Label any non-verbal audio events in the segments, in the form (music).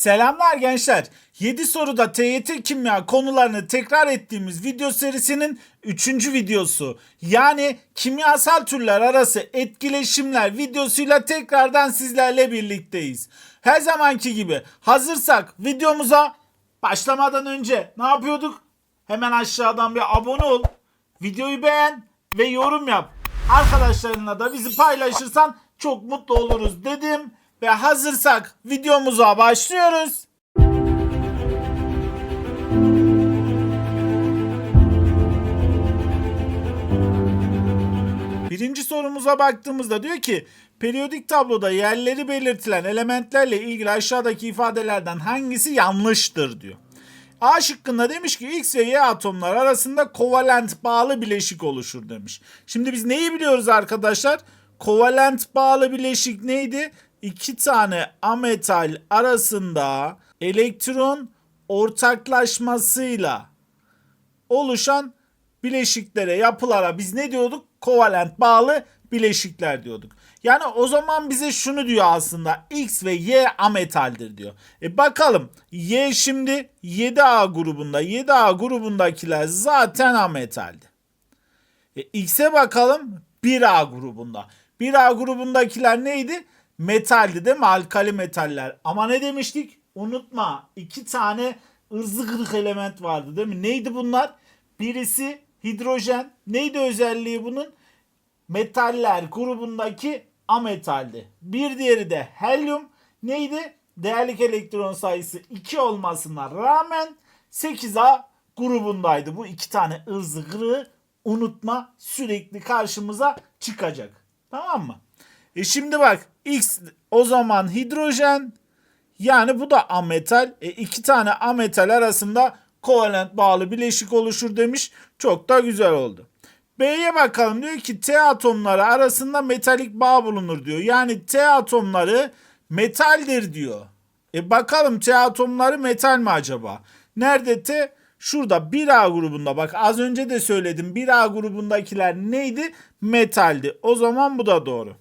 Selamlar gençler. 7 soruda TYT kimya konularını tekrar ettiğimiz video serisinin 3. videosu. Yani kimyasal türler arası etkileşimler videosuyla tekrardan sizlerle birlikteyiz. Her zamanki gibi hazırsak videomuza başlamadan önce ne yapıyorduk? Hemen aşağıdan bir abone ol, videoyu beğen ve yorum yap. Arkadaşlarınla da bizi paylaşırsan çok mutlu oluruz dedim. Ve hazırsak videomuza başlıyoruz. Birinci sorumuza baktığımızda diyor ki periyodik tabloda yerleri belirtilen elementlerle ilgili aşağıdaki ifadelerden hangisi yanlıştır diyor. A şıkkında demiş ki X ve Y atomlar arasında kovalent bağlı bileşik oluşur demiş. Şimdi biz neyi biliyoruz arkadaşlar? Kovalent bağlı bileşik neydi? İki tane ametal arasında elektron ortaklaşmasıyla oluşan bileşiklere, yapılara biz ne diyorduk? Kovalent bağlı bileşikler diyorduk. Yani o zaman bize şunu diyor aslında X ve Y ametaldir diyor. E bakalım Y şimdi 7A grubunda 7A grubundakiler zaten ametaldi. E X'e bakalım 1A grubunda. 1A grubundakiler neydi? Metaldi değil mi? Alkali metaller. Ama ne demiştik? Unutma iki tane ırzı element vardı değil mi? Neydi bunlar? Birisi hidrojen. Neydi özelliği bunun? Metaller grubundaki ametaldi. Bir diğeri de helyum. Neydi? Değerlik elektron sayısı 2 olmasına rağmen 8A grubundaydı. Bu iki tane ırzı unutma sürekli karşımıza çıkacak. Tamam mı? E şimdi bak X o zaman hidrojen yani bu da ametal. E iki tane ametal arasında kovalent bağlı bileşik oluşur demiş. Çok da güzel oldu. B'ye bakalım diyor ki T atomları arasında metalik bağ bulunur diyor. Yani T atomları metaldir diyor. E bakalım T atomları metal mi acaba? Nerede T? Şurada 1A grubunda bak az önce de söyledim 1A grubundakiler neydi? Metaldi. O zaman bu da doğru.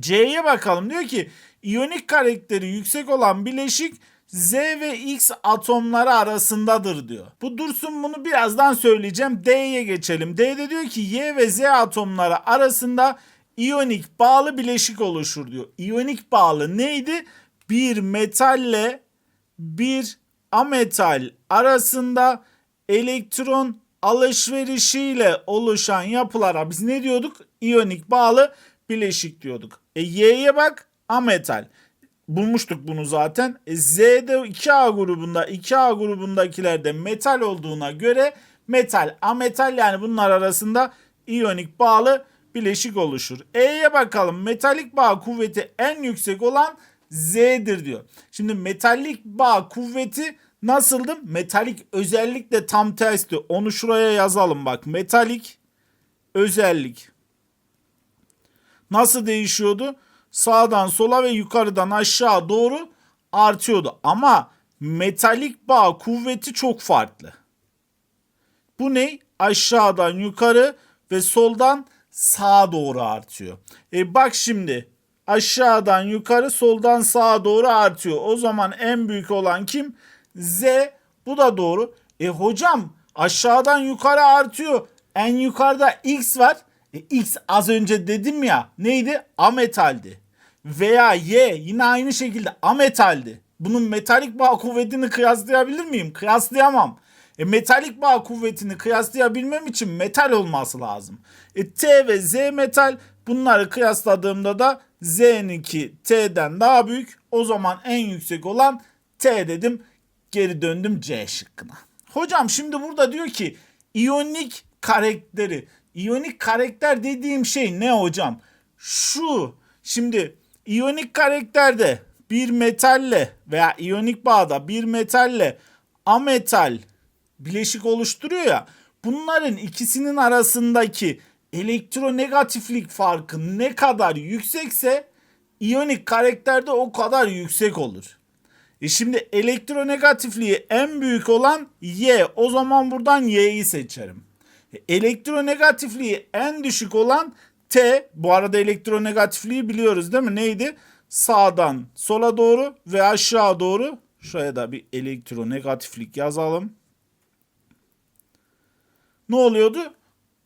C'ye bakalım diyor ki iyonik karakteri yüksek olan bileşik Z ve X atomları arasındadır diyor. Bu dursun bunu birazdan söyleyeceğim. D'ye geçelim. D'de diyor ki Y ve Z atomları arasında iyonik bağlı bileşik oluşur diyor. İyonik bağlı neydi? Bir metalle bir ametal arasında elektron alışverişiyle oluşan yapılara biz ne diyorduk? İyonik bağlı bileşik diyorduk. E Y'ye bak ametal. Bulmuştuk bunu zaten. E, Z'de 2A grubunda 2A grubundakilerde metal olduğuna göre metal ametal yani bunlar arasında iyonik bağlı bileşik oluşur. E'ye bakalım. Metalik bağ kuvveti en yüksek olan Z'dir diyor. Şimdi metalik bağ kuvveti nasıldı? Metalik özellikle tam tersti. Onu şuraya yazalım bak. Metalik özellik nasıl değişiyordu? Sağdan sola ve yukarıdan aşağı doğru artıyordu. Ama metalik bağ kuvveti çok farklı. Bu ne? Aşağıdan yukarı ve soldan sağa doğru artıyor. E bak şimdi aşağıdan yukarı soldan sağa doğru artıyor. O zaman en büyük olan kim? Z. Bu da doğru. E hocam aşağıdan yukarı artıyor. En yukarıda X var. E, X az önce dedim ya neydi? Ametaldi. Veya Y yine aynı şekilde ametaldi. Bunun metalik bağ kuvvetini kıyaslayabilir miyim? Kıyaslayamam. E, metalik bağ kuvvetini kıyaslayabilmem için metal olması lazım. E, T ve Z metal bunları kıyasladığımda da Z'ninki T'den daha büyük. O zaman en yüksek olan T dedim. Geri döndüm C şıkkına. Hocam şimdi burada diyor ki iyonik karakteri. İyonik karakter dediğim şey ne hocam? Şu şimdi iyonik karakterde bir metalle veya iyonik bağda bir metalle ametal bileşik oluşturuyor ya. Bunların ikisinin arasındaki elektronegatiflik farkı ne kadar yüksekse iyonik karakterde o kadar yüksek olur. E şimdi elektronegatifliği en büyük olan Y. O zaman buradan Y'yi seçerim. Elektronegatifliği en düşük olan T. Bu arada elektronegatifliği biliyoruz değil mi? Neydi? sağdan sola doğru ve aşağı doğru şuraya da bir elektronegatiflik yazalım. Ne oluyordu?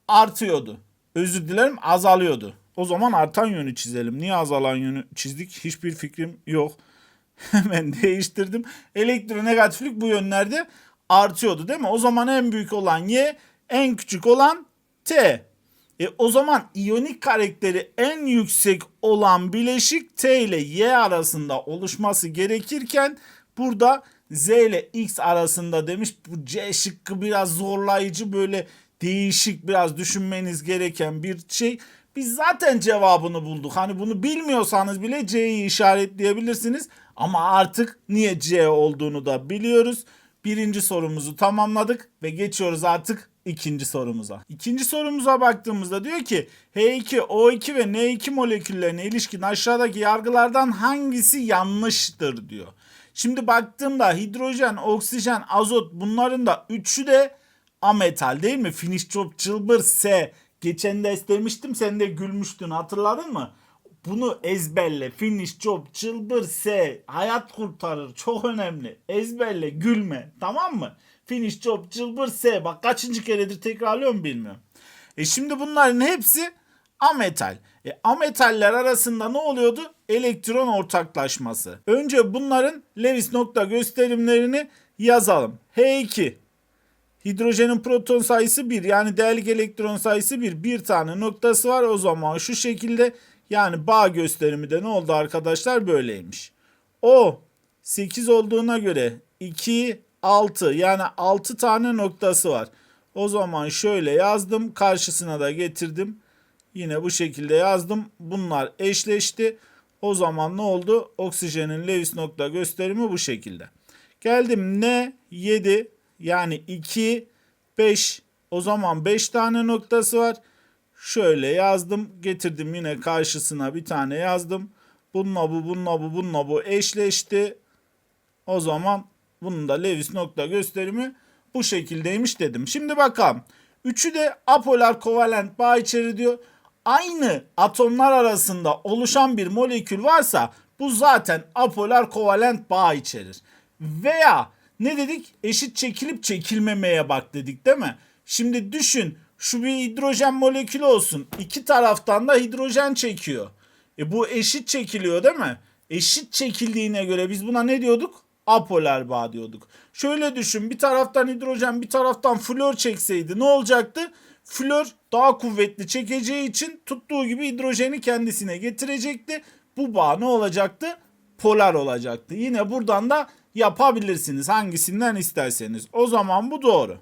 Artıyordu. Özür dilerim azalıyordu. O zaman artan yönü çizelim. Niye azalan yönü çizdik? Hiçbir fikrim yok. (laughs) Hemen değiştirdim. Elektronegatiflik bu yönlerde artıyordu değil mi? O zaman en büyük olan Y, en küçük olan T. E o zaman iyonik karakteri en yüksek olan bileşik T ile Y arasında oluşması gerekirken burada Z ile X arasında demiş. Bu C şıkkı biraz zorlayıcı böyle değişik biraz düşünmeniz gereken bir şey. Biz zaten cevabını bulduk. Hani bunu bilmiyorsanız bile C'yi işaretleyebilirsiniz. Ama artık niye C olduğunu da biliyoruz. Birinci sorumuzu tamamladık ve geçiyoruz artık ikinci sorumuza. İkinci sorumuza baktığımızda diyor ki H2, O2 ve N2 moleküllerine ilişkin aşağıdaki yargılardan hangisi yanlıştır diyor. Şimdi baktığımda hidrojen, oksijen, azot bunların da üçü de ametal değil mi? Finish çok çılbır S. Geçen ders demiştim sen de gülmüştün hatırladın mı? Bunu ezberle. Finish job, çılbır S. Hayat kurtarır. Çok önemli. Ezberle, gülme. Tamam mı? Finish job, çılbır S. Bak kaçıncı keredir tekrarlıyorum bilmiyorum. E şimdi bunların hepsi ametal. E ametaller arasında ne oluyordu? Elektron ortaklaşması. Önce bunların Lewis nokta gösterimlerini yazalım. H2 Hidrojenin proton sayısı 1 yani değerlik elektron sayısı 1. Bir tane noktası var o zaman şu şekilde yani bağ gösterimi de ne oldu arkadaşlar böyleymiş. O 8 olduğuna göre 2 6 yani 6 tane noktası var. O zaman şöyle yazdım karşısına da getirdim. Yine bu şekilde yazdım. Bunlar eşleşti. O zaman ne oldu? Oksijenin Lewis nokta gösterimi bu şekilde. Geldim ne 7 yani 2 5 o zaman 5 tane noktası var. Şöyle yazdım. Getirdim yine karşısına bir tane yazdım. Bununla bu, bununla bu, bununla bu eşleşti. O zaman bunun da Lewis nokta gösterimi bu şekildeymiş dedim. Şimdi bakalım. Üçü de apolar kovalent bağ içeri diyor. Aynı atomlar arasında oluşan bir molekül varsa bu zaten apolar kovalent bağ içerir. Veya ne dedik? Eşit çekilip çekilmemeye bak dedik değil mi? Şimdi düşün şu bir hidrojen molekülü olsun. İki taraftan da hidrojen çekiyor. E bu eşit çekiliyor değil mi? Eşit çekildiğine göre biz buna ne diyorduk? Apolar bağ diyorduk. Şöyle düşün bir taraftan hidrojen bir taraftan flor çekseydi ne olacaktı? Flor daha kuvvetli çekeceği için tuttuğu gibi hidrojeni kendisine getirecekti. Bu bağ ne olacaktı? Polar olacaktı. Yine buradan da yapabilirsiniz hangisinden isterseniz. O zaman bu doğru.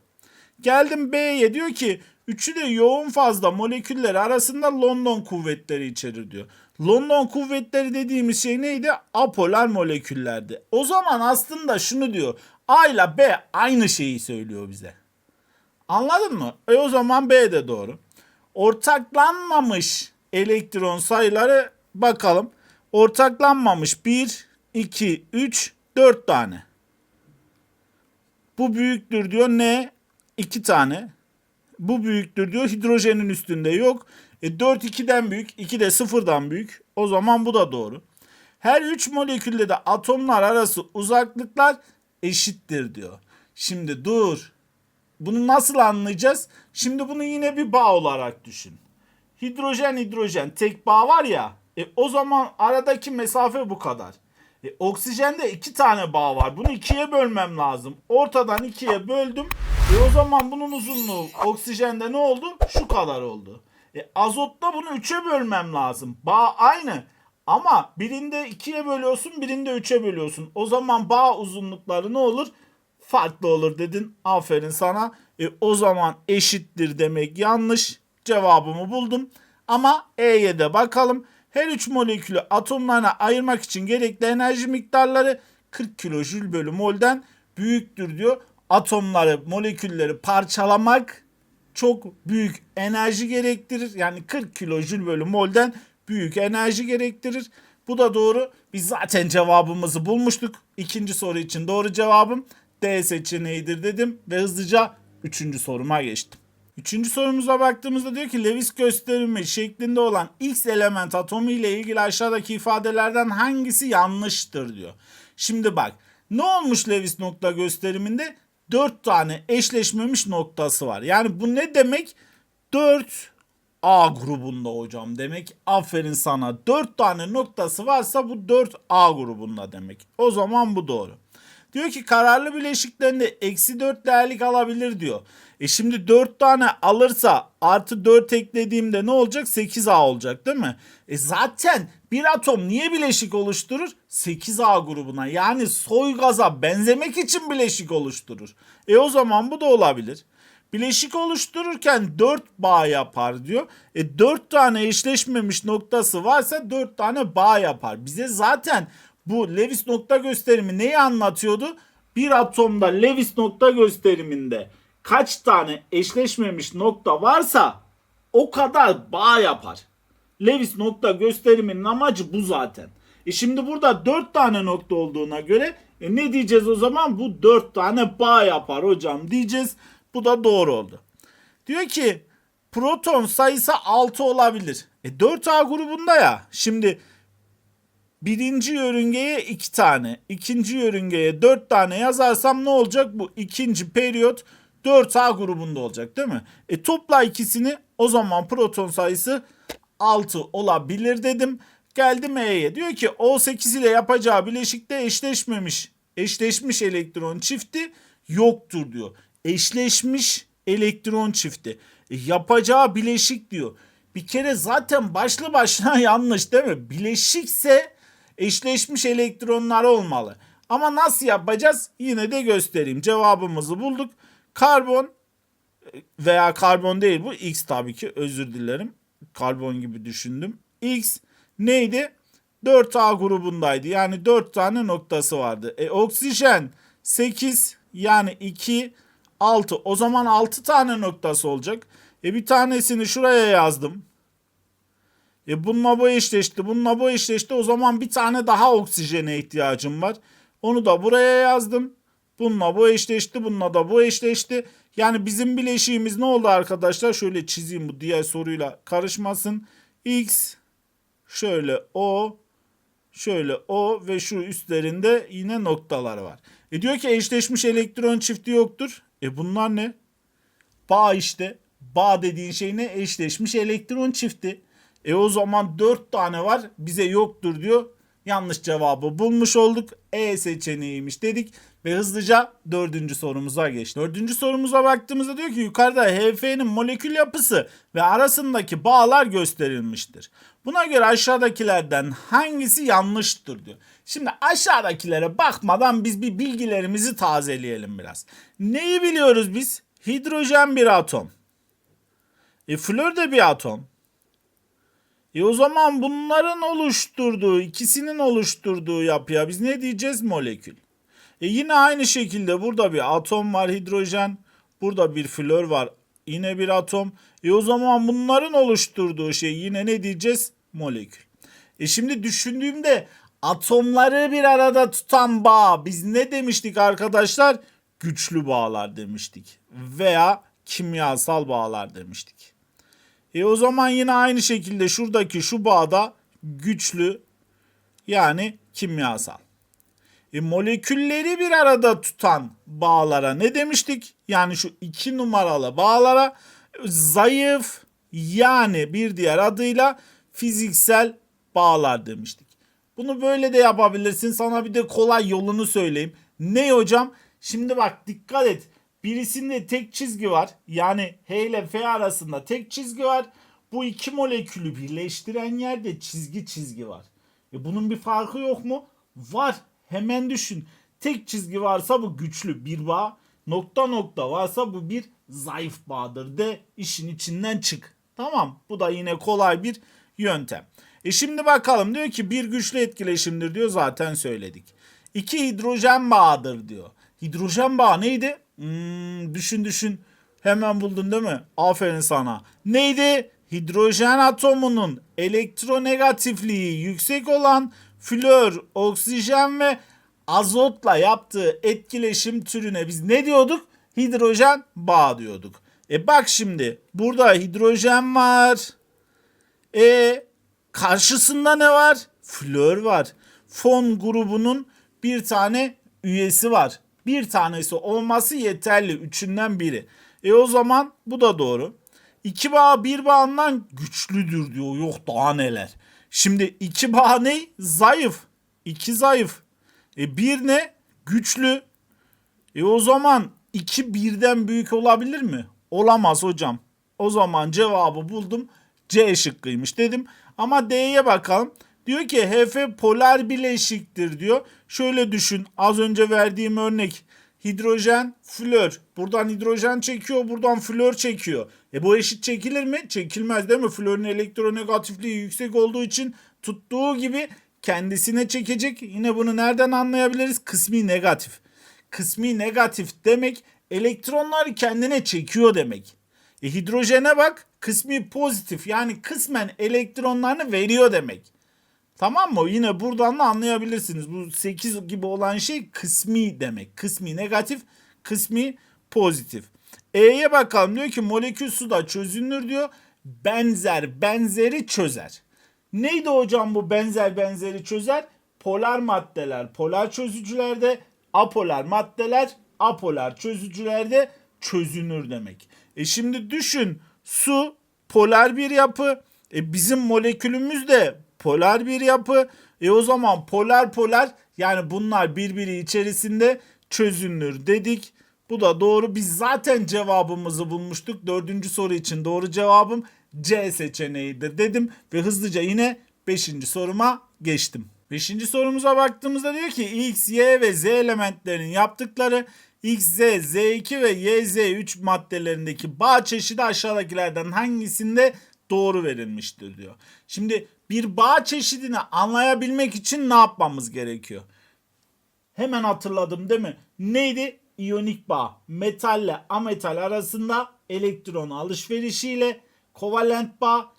Geldim B'ye diyor ki üçü de yoğun fazla molekülleri arasında London kuvvetleri içerir diyor. London kuvvetleri dediğimiz şey neydi? Apolar moleküllerdi. O zaman aslında şunu diyor. A ile B aynı şeyi söylüyor bize. Anladın mı? E o zaman B de doğru. Ortaklanmamış elektron sayıları bakalım. Ortaklanmamış 1, 2, 3, 4 tane. Bu büyüktür diyor ne? 2 tane. Bu büyüktür diyor hidrojenin üstünde yok. E 4 2'den büyük, 2 de 0'dan büyük. O zaman bu da doğru. Her 3 molekülde de atomlar arası uzaklıklar eşittir diyor. Şimdi dur. Bunu nasıl anlayacağız? Şimdi bunu yine bir bağ olarak düşün. Hidrojen hidrojen tek bağ var ya. E o zaman aradaki mesafe bu kadar. E, oksijende iki tane bağ var. Bunu ikiye bölmem lazım. Ortadan ikiye böldüm. E o zaman bunun uzunluğu oksijende ne oldu? Şu kadar oldu. E, azotta bunu üçe bölmem lazım. Bağ aynı. Ama birinde ikiye bölüyorsun, birinde üçe bölüyorsun. O zaman bağ uzunlukları ne olur? Farklı olur dedin. Aferin sana. E, o zaman eşittir demek yanlış. Cevabımı buldum. Ama E'ye de bakalım. Her üç molekülü atomlarına ayırmak için gerekli enerji miktarları 40 kilojül bölü mol'den büyüktür diyor. Atomları, molekülleri parçalamak çok büyük enerji gerektirir. Yani 40 kilojül bölü mol'den büyük enerji gerektirir. Bu da doğru. Biz zaten cevabımızı bulmuştuk. İkinci soru için doğru cevabım D seçeneğidir dedim ve hızlıca üçüncü soruma geçtim. Üçüncü sorumuza baktığımızda diyor ki Lewis gösterimi şeklinde olan X element atomu ile ilgili aşağıdaki ifadelerden hangisi yanlıştır diyor. Şimdi bak ne olmuş Lewis nokta gösteriminde? 4 tane eşleşmemiş noktası var. Yani bu ne demek? 4 A grubunda hocam demek. Aferin sana. 4 tane noktası varsa bu 4 A grubunda demek. O zaman bu doğru. Diyor ki kararlı bileşiklerinde eksi 4 değerlik alabilir diyor. E şimdi 4 tane alırsa artı 4 eklediğimde ne olacak? 8A olacak değil mi? E zaten bir atom niye bileşik oluşturur? 8A grubuna yani soy gaza benzemek için bileşik oluşturur. E o zaman bu da olabilir. Bileşik oluştururken 4 bağ yapar diyor. E 4 tane eşleşmemiş noktası varsa 4 tane bağ yapar. Bize zaten bu Lewis nokta gösterimi neyi anlatıyordu? Bir atomda Lewis nokta gösteriminde kaç tane eşleşmemiş nokta varsa o kadar bağ yapar. Lewis nokta gösteriminin amacı bu zaten. E şimdi burada 4 tane nokta olduğuna göre e ne diyeceğiz o zaman? Bu 4 tane bağ yapar hocam diyeceğiz. Bu da doğru oldu. Diyor ki proton sayısı 6 olabilir. E 4A grubunda ya. Şimdi birinci yörüngeye 2 tane, ikinci yörüngeye 4 tane yazarsam ne olacak? Bu ikinci periyot 4A grubunda olacak değil mi? E topla ikisini o zaman proton sayısı 6 olabilir dedim. Geldim E'ye. Diyor ki O8 ile yapacağı bileşikte eşleşmemiş, eşleşmiş elektron çifti yoktur diyor. Eşleşmiş elektron çifti. E, yapacağı bileşik diyor. Bir kere zaten başlı başına (laughs) yanlış değil mi? Bileşikse eşleşmiş elektronlar olmalı. Ama nasıl yapacağız? Yine de göstereyim. Cevabımızı bulduk. Karbon veya karbon değil bu. X tabii ki özür dilerim. Karbon gibi düşündüm. X neydi? 4A grubundaydı. Yani 4 tane noktası vardı. E oksijen 8 yani 2 6. O zaman 6 tane noktası olacak. E bir tanesini şuraya yazdım. E bununla bu eşleşti. Bununla bu eşleşti. O zaman bir tane daha oksijene ihtiyacım var. Onu da buraya yazdım. Bununla bu eşleşti. Bununla da bu eşleşti. Yani bizim bileşiğimiz ne oldu arkadaşlar? Şöyle çizeyim bu diğer soruyla karışmasın. X şöyle O şöyle O ve şu üstlerinde yine noktalar var. E diyor ki eşleşmiş elektron çifti yoktur. E bunlar ne? Bağ işte. Bağ dediğin şey ne? Eşleşmiş elektron çifti. E o zaman 4 tane var bize yoktur diyor. Yanlış cevabı bulmuş olduk. E seçeneğiymiş dedik ve hızlıca dördüncü sorumuza geçtik. Dördüncü sorumuza baktığımızda diyor ki yukarıda HF'nin molekül yapısı ve arasındaki bağlar gösterilmiştir. Buna göre aşağıdakilerden hangisi yanlıştır diyor. Şimdi aşağıdakilere bakmadan biz bir bilgilerimizi tazeleyelim biraz. Neyi biliyoruz biz? Hidrojen bir atom. E flor de bir atom. E o zaman bunların oluşturduğu, ikisinin oluşturduğu yapıya biz ne diyeceğiz? Molekül. E yine aynı şekilde burada bir atom var hidrojen. Burada bir flor var. Yine bir atom. E o zaman bunların oluşturduğu şey yine ne diyeceğiz? Molekül. E şimdi düşündüğümde atomları bir arada tutan bağ biz ne demiştik arkadaşlar? Güçlü bağlar demiştik. Veya kimyasal bağlar demiştik. E o zaman yine aynı şekilde şuradaki şu bağda güçlü yani kimyasal. E molekülleri bir arada tutan bağlara ne demiştik? Yani şu iki numaralı bağlara zayıf yani bir diğer adıyla fiziksel bağlar demiştik. Bunu böyle de yapabilirsin. Sana bir de kolay yolunu söyleyeyim. Ne hocam? Şimdi bak dikkat et. Birisinde tek çizgi var. Yani H ile F arasında tek çizgi var. Bu iki molekülü birleştiren yerde çizgi çizgi var. E bunun bir farkı yok mu? Var. Hemen düşün. Tek çizgi varsa bu güçlü bir bağ. Nokta nokta varsa bu bir zayıf bağdır de işin içinden çık. Tamam. Bu da yine kolay bir yöntem. E şimdi bakalım diyor ki bir güçlü etkileşimdir diyor zaten söyledik. İki hidrojen bağıdır diyor. Hidrojen bağı neydi? Hmm, düşün düşün. Hemen buldun değil mi? Aferin sana. Neydi? Hidrojen atomunun elektronegatifliği yüksek olan flor, oksijen ve azotla yaptığı etkileşim türüne biz ne diyorduk? Hidrojen bağ diyorduk. E bak şimdi burada hidrojen var. E karşısında ne var? Flör var. Fon grubunun bir tane üyesi var. Bir tanesi olması yeterli. Üçünden biri. E o zaman bu da doğru. İki bağ bir bağından güçlüdür diyor. Yok daha neler. Şimdi iki bağ ne? Zayıf. İki zayıf. E bir ne? Güçlü. E o zaman 2 birden büyük olabilir mi? Olamaz hocam. O zaman cevabı buldum. C şıkkıymış dedim. Ama D'ye bakalım. Diyor ki HF polar bileşiktir diyor. Şöyle düşün. Az önce verdiğim örnek. Hidrojen, flör. Buradan hidrojen çekiyor, buradan flör çekiyor. E bu eşit çekilir mi? Çekilmez değil mi? Flörün elektronegatifliği yüksek olduğu için tuttuğu gibi kendisine çekecek. Yine bunu nereden anlayabiliriz? Kısmi negatif kısmi negatif demek elektronları kendine çekiyor demek. E, hidrojene bak kısmi pozitif yani kısmen elektronlarını veriyor demek. Tamam mı? Yine buradan da anlayabilirsiniz. Bu 8 gibi olan şey kısmi demek. Kısmi negatif, kısmi pozitif. E'ye bakalım diyor ki molekül suda çözünür diyor. Benzer benzeri çözer. Neydi hocam bu benzer benzeri çözer? Polar maddeler polar çözücülerde apolar maddeler apolar çözücülerde çözünür demek. E şimdi düşün su polar bir yapı. E bizim molekülümüz de polar bir yapı. E o zaman polar polar yani bunlar birbiri içerisinde çözünür dedik. Bu da doğru. Biz zaten cevabımızı bulmuştuk. Dördüncü soru için doğru cevabım C seçeneğidir dedim. Ve hızlıca yine beşinci soruma geçtim. Beşinci sorumuza baktığımızda diyor ki X, Y ve Z elementlerinin yaptıkları X, Z, Z2 ve Y, Z3 maddelerindeki bağ çeşidi aşağıdakilerden hangisinde doğru verilmiştir diyor. Şimdi bir bağ çeşidini anlayabilmek için ne yapmamız gerekiyor? Hemen hatırladım değil mi? Neydi? İyonik bağ. Metalle ametal arasında elektron alışverişiyle kovalent bağ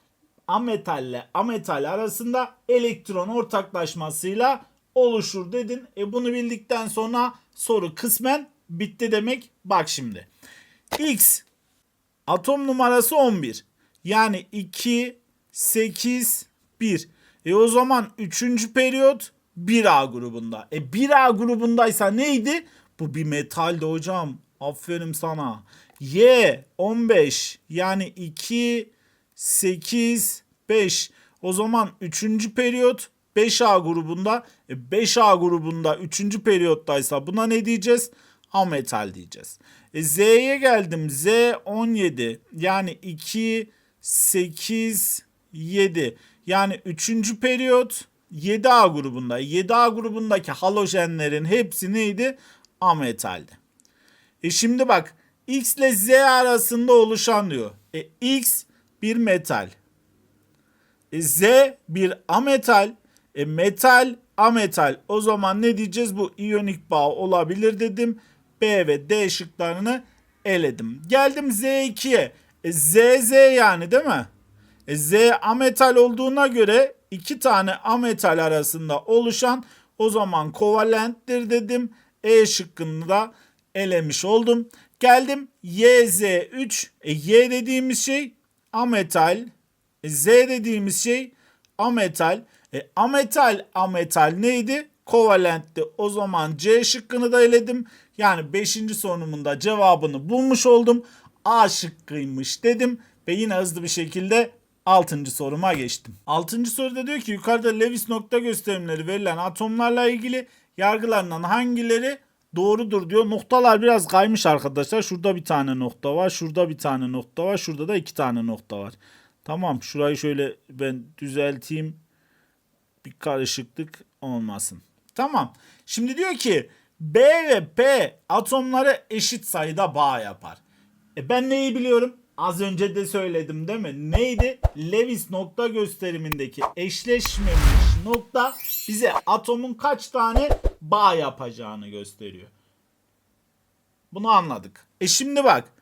ametalle ametal arasında elektron ortaklaşmasıyla oluşur dedin. E bunu bildikten sonra soru kısmen bitti demek. Bak şimdi. X atom numarası 11. Yani 2 8 1. E o zaman 3. periyot 1A grubunda. E 1A grubundaysa neydi? Bu bir metaldi hocam. Aferin sana. Y 15 yani 2 8 5. O zaman 3. periyot 5A grubunda. E 5A grubunda 3. periyottaysa buna ne diyeceğiz? Ametal diyeceğiz. E Z'ye geldim. Z 17. Yani 2 8 7. Yani 3. periyot 7A grubunda. 7A grubundaki halojenlerin hepsi neydi? Ametaldi. E şimdi bak X ile Z arasında oluşan diyor. E X bir metal. E, Z bir ametal. E, metal ametal. O zaman ne diyeceğiz? Bu iyonik bağ olabilir dedim. B ve D şıklarını eledim. Geldim Z2'ye. E, Z Z yani değil mi? E, Z ametal olduğuna göre iki tane ametal arasında oluşan o zaman kovalenttir dedim. E şıkkını da elemiş oldum. Geldim YZ3. E, y dediğimiz şey ametal. E, Z dediğimiz şey ametal. E, ametal ametal neydi? Kovalentti. O zaman C şıkkını da eledim. Yani 5. sorumun da cevabını bulmuş oldum. A şıkkıymış dedim ve yine hızlı bir şekilde 6. soruma geçtim. 6. soruda diyor ki yukarıda Lewis nokta gösterimleri verilen atomlarla ilgili yargılarından hangileri doğrudur diyor. Noktalar biraz kaymış arkadaşlar. Şurada bir tane nokta var. Şurada bir tane nokta var. Şurada da iki tane nokta var. Tamam şurayı şöyle ben düzelteyim. Bir karışıklık olmasın. Tamam. Şimdi diyor ki B ve P atomları eşit sayıda bağ yapar. E ben neyi biliyorum? Az önce de söyledim değil mi? Neydi? Lewis nokta gösterimindeki eşleşmemiş nokta bize atomun kaç tane bağ yapacağını gösteriyor. Bunu anladık. E şimdi bak.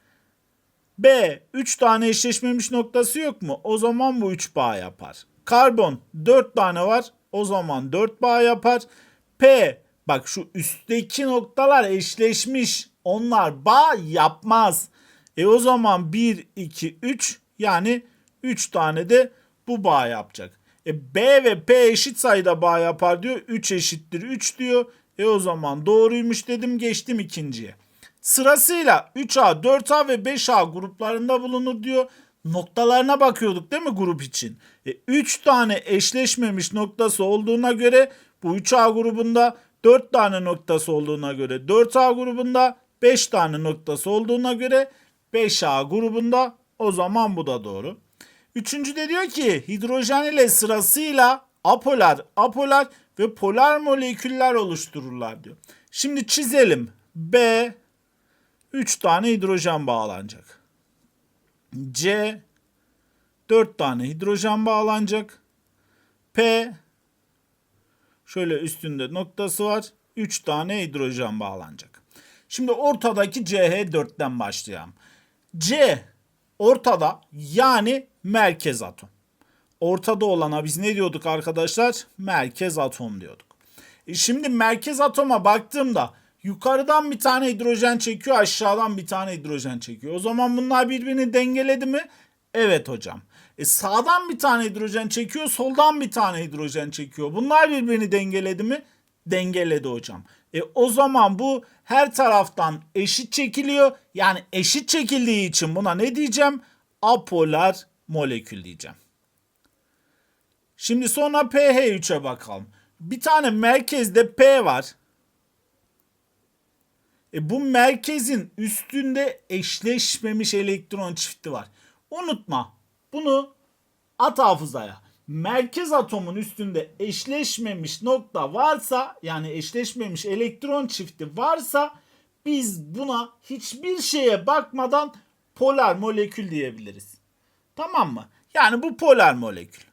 B 3 tane eşleşmemiş noktası yok mu? O zaman bu 3 bağ yapar. Karbon 4 tane var. O zaman 4 bağ yapar. P bak şu üstteki noktalar eşleşmiş. Onlar bağ yapmaz. E o zaman 1, 2, 3 yani 3 tane de bu bağ yapacak. E B ve P eşit sayıda bağ yapar diyor. 3 eşittir 3 diyor. E o zaman doğruymuş dedim geçtim ikinciye. Sırasıyla 3A, 4A ve 5A gruplarında bulunur diyor. Noktalarına bakıyorduk değil mi grup için? E, 3 tane eşleşmemiş noktası olduğuna göre bu 3A grubunda 4 tane noktası olduğuna göre 4A grubunda 5 tane noktası olduğuna göre 5A grubunda o zaman bu da doğru. Üçüncü de diyor ki hidrojen ile sırasıyla apolar, apolar ve polar moleküller oluştururlar diyor. Şimdi çizelim. B 3 tane hidrojen bağlanacak. C 4 tane hidrojen bağlanacak. P şöyle üstünde noktası var. 3 tane hidrojen bağlanacak. Şimdi ortadaki CH4'ten başlayalım. C ortada yani merkez atom. Ortada olana biz ne diyorduk arkadaşlar? Merkez atom diyorduk. E şimdi merkez atoma baktığımda yukarıdan bir tane hidrojen çekiyor, aşağıdan bir tane hidrojen çekiyor. O zaman bunlar birbirini dengeledi mi? Evet hocam. E sağdan bir tane hidrojen çekiyor, soldan bir tane hidrojen çekiyor. Bunlar birbirini dengeledi mi? Dengeledi hocam. E o zaman bu her taraftan eşit çekiliyor. Yani eşit çekildiği için buna ne diyeceğim? Apolar molekül diyeceğim. Şimdi sonra pH3'e bakalım. Bir tane merkezde P var. E bu merkezin üstünde eşleşmemiş elektron çifti var. Unutma. Bunu at hafızaya. Merkez atomun üstünde eşleşmemiş nokta varsa yani eşleşmemiş elektron çifti varsa biz buna hiçbir şeye bakmadan polar molekül diyebiliriz. Tamam mı? Yani bu polar molekül.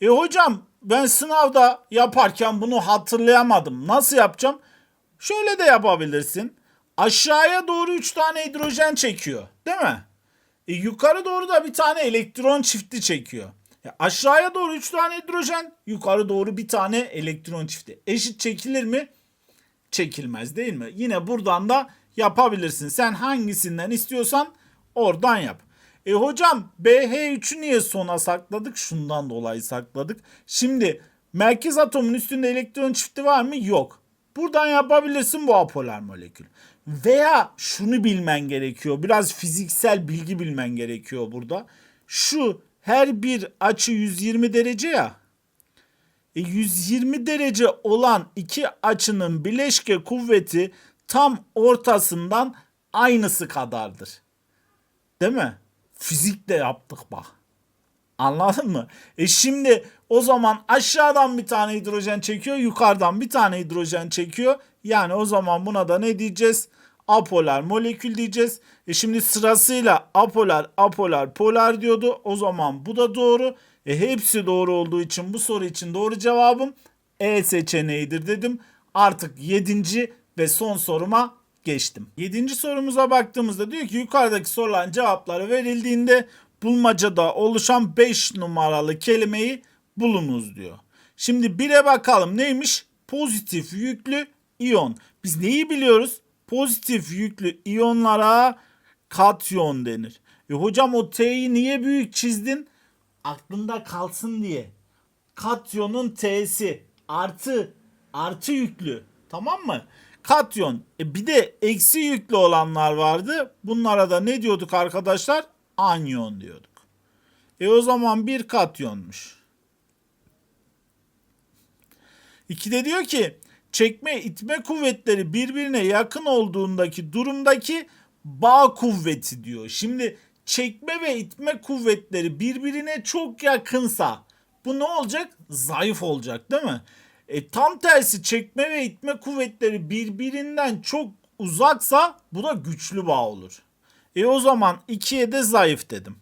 E hocam ben sınavda yaparken bunu hatırlayamadım. Nasıl yapacağım? Şöyle de yapabilirsin. Aşağıya doğru 3 tane hidrojen çekiyor. Değil mi? E, yukarı doğru da bir tane elektron çifti çekiyor. E, aşağıya doğru 3 tane hidrojen, yukarı doğru bir tane elektron çifti. Eşit çekilir mi? Çekilmez değil mi? Yine buradan da yapabilirsin. Sen hangisinden istiyorsan oradan yap. E hocam BH3'ü niye sona sakladık? Şundan dolayı sakladık. Şimdi merkez atomun üstünde elektron çifti var mı? Yok. Buradan yapabilirsin bu apolar molekül. Veya şunu bilmen gerekiyor. Biraz fiziksel bilgi bilmen gerekiyor burada. Şu her bir açı 120 derece ya. E 120 derece olan iki açının bileşke kuvveti tam ortasından aynısı kadardır. Değil mi? Fizikle yaptık bak. Anladın mı? E şimdi o zaman aşağıdan bir tane hidrojen çekiyor, yukarıdan bir tane hidrojen çekiyor. Yani o zaman buna da ne diyeceğiz? Apolar molekül diyeceğiz. E şimdi sırasıyla apolar, apolar, polar diyordu. O zaman bu da doğru. E hepsi doğru olduğu için bu soru için doğru cevabım E seçeneğidir dedim. Artık 7. ve son soruma geçtim. 7. sorumuza baktığımızda diyor ki yukarıdaki soruların cevapları verildiğinde bulmacada oluşan 5 numaralı kelimeyi bulunuz diyor. Şimdi 1'e bakalım neymiş? Pozitif yüklü iyon. Biz neyi biliyoruz? Pozitif yüklü iyonlara katyon denir. E hocam o T'yi niye büyük çizdin? Aklında kalsın diye. Katyonun T'si artı artı yüklü. Tamam mı? Katyon. E bir de eksi yüklü olanlar vardı. Bunlara da ne diyorduk arkadaşlar? Anyon diyorduk. E o zaman bir katyonmuş. İki de diyor ki çekme itme kuvvetleri birbirine yakın olduğundaki durumdaki bağ kuvveti diyor. Şimdi çekme ve itme kuvvetleri birbirine çok yakınsa bu ne olacak? Zayıf olacak değil mi? E, tam tersi çekme ve itme kuvvetleri birbirinden çok uzaksa bu da güçlü bağ olur. E o zaman 2'ye de zayıf dedim.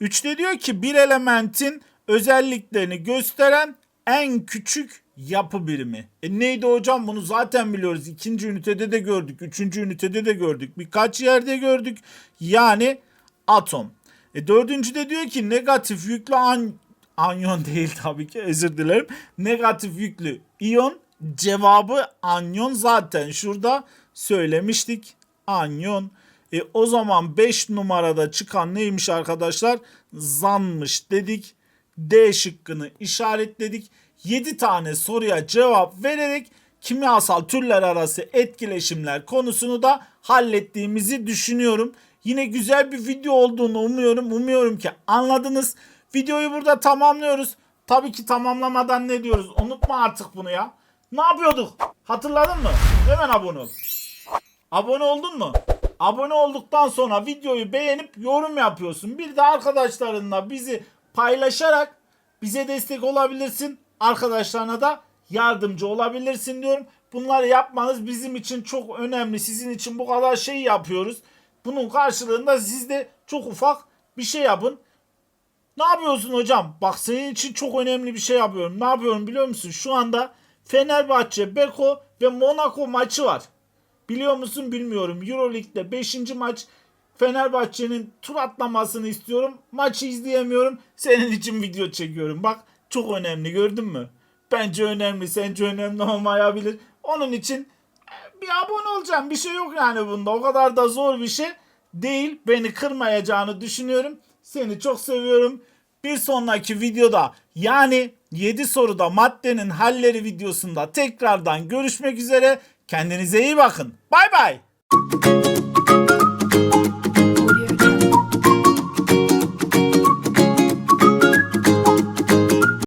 3'te diyor ki bir elementin özelliklerini gösteren en küçük yapı birimi. E neydi hocam bunu zaten biliyoruz. İkinci ünitede de gördük. Üçüncü ünitede de gördük. Birkaç yerde gördük. Yani atom. E dördüncüde diyor ki negatif yüklü an, anyon (laughs) değil tabii ki özür dilerim. Negatif yüklü iyon cevabı anyon zaten şurada söylemiştik. Anyon. E, o zaman 5 numarada çıkan neymiş arkadaşlar? Zanmış dedik. D şıkkını işaretledik. 7 tane soruya cevap vererek kimyasal türler arası etkileşimler konusunu da hallettiğimizi düşünüyorum. Yine güzel bir video olduğunu umuyorum. Umuyorum ki anladınız. Videoyu burada tamamlıyoruz. Tabii ki tamamlamadan ne diyoruz? Unutma artık bunu ya. Ne yapıyorduk? Hatırladın mı? Hemen abone ol. Abone oldun mu? Abone olduktan sonra videoyu beğenip yorum yapıyorsun. Bir de arkadaşlarınla bizi paylaşarak bize destek olabilirsin. Arkadaşlarına da yardımcı olabilirsin diyorum. Bunları yapmanız bizim için çok önemli. Sizin için bu kadar şey yapıyoruz. Bunun karşılığında siz de çok ufak bir şey yapın. Ne yapıyorsun hocam? Bak senin için çok önemli bir şey yapıyorum. Ne yapıyorum biliyor musun? Şu anda Fenerbahçe, Beko ve Monaco maçı var. Biliyor musun bilmiyorum. Euroleague'de 5. maç Fenerbahçe'nin tur atlamasını istiyorum. Maçı izleyemiyorum. Senin için video çekiyorum. Bak çok önemli gördün mü? Bence önemli. Sence önemli (laughs) olmayabilir. Onun için e, bir abone olacağım. Bir şey yok yani bunda. O kadar da zor bir şey değil. Beni kırmayacağını düşünüyorum. Seni çok seviyorum. Bir sonraki videoda yani 7 soruda maddenin halleri videosunda tekrardan görüşmek üzere. Kendinize iyi bakın. Bay bay.